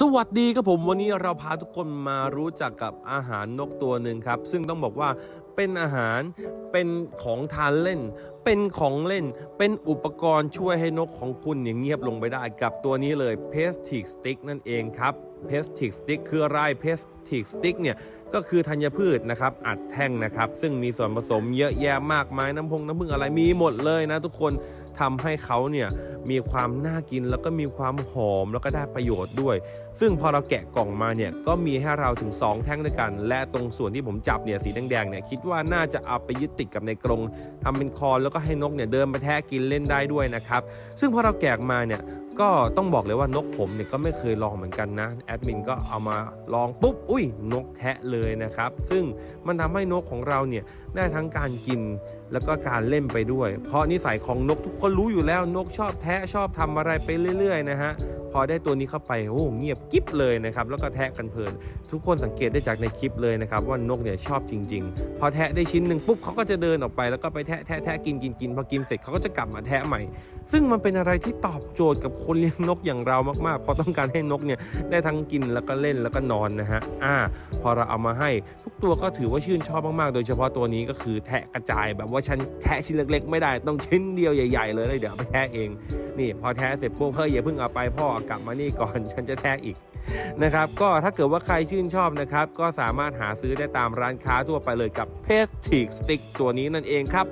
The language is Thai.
สวัสดีครับผมวันนี้เราพาทุกคนมารู้จักกับอาหารนกตัวหนึ่งครับ ซึ่งต้องบอกว่าเป็นอาหารเป็นของทานเล่น เป็นของเล่น เป็นอุปกรณ์ช่วยให้นกของคุณอย่างเงียบลงไปได้กับตัวนี้เลย p e s t i c Stick นั่นเองครับ p e s t i c Stick คืออะไร p e s t i c Stick เนี่ยก็คือธัญพืชนะครับอัดแท่งนะครับ ซึ่งมีส่วนผสมเยอะแยะมากมายน้ำพงน้ำผึ้งอะไรมีหมดเลยนะทุกคน ทำให้เขาเนี่ยมีความน่ากินแล้วก็มีความหอมแล้วก็ได้ประโยชน์ด้วย ซึ่งพอเราแกะกล่องมาเนี่ยก็มีให้เราถึง 2 แท่งด้วยกัน และตรงส่วนที่ผมจับเนี่ยสีแดงๆเนี่ยคิดว่าน่าจะเอาไปยึดติดกับในกรงทำเป็นคอนแล้วก็ให้นกเนี่ยเดินไปแทะกินเล่นได้ด้วยนะครับซึ่งพอเราแกะมาเนี่ยก็ต้องบอกเลยว่านกผมเนี่ยก็ไม่เคยลองเหมือนกันนะแอดมินก็เอามาลองปุ๊บอุ้ยนกแทะเลยนะครับซึ่งมันทำให้นกของเราเนี่ยได้ทั้งการกิน แล้วก็การเล่นไปด้วย เพราะนิสัยของนกทุกคนรู้อยู่แล้วนกชอบแทะชอบทำอะไรไปเรื่อย ๆ นะฮะ พอได้ตัวนี้เข้าไปโอ้เงียบกิ๊บเลยนะครับแล้วก็แทะกันเพลิน ทุกคนสังเกตได้จากในคลิปเลยนะครับว่านกเนี่ยชอบจริง ๆ พอแทะได้ชิ้นหนึ่งปุ๊บเขาก็จะเดินออกไปแล้วก็ไปแทะแทะแทะกินกินกินพอกินเสร็จเขาก็จะกลับมาแทะใหม่ ซึ่งมันเป็นอะไรที่ตอบโจทย์กับคนเลี้ยงนกอย่างเรามากๆเพราะต้องการให้นกเนี่ยได้ทั้งกินแล้วก็เล่นแล้วก็นอนนะฮะอ่า พอเราเอามาให้ทุกตัวก็ถือว่าชื่นชอบมากๆ โดยเฉพาะตัวนี้ก็คือแทะกระจายแบบว่าฉันแทะชิ้นเล็ก ๆ ไม่ได้ต้องชิ้นเดียวใหญ่ ๆ เลยแล้วเดี๋ยวไปแทะเองนี่พอแทะเสร็จปุ๊บเฮ้ยอย่าเพิ่งเอาไปพ่ออกลับมานี่ก่อน ฉันจะแทะอีกนะครับ ก็ถ้าเกิดว่าใครชื่นชอบนะครับ ก็สามารถหาซื้อได้ตามร้านค้าทั่วไปเลยกับเพสติกสติ๊กตัวนี้นั่นเองครับ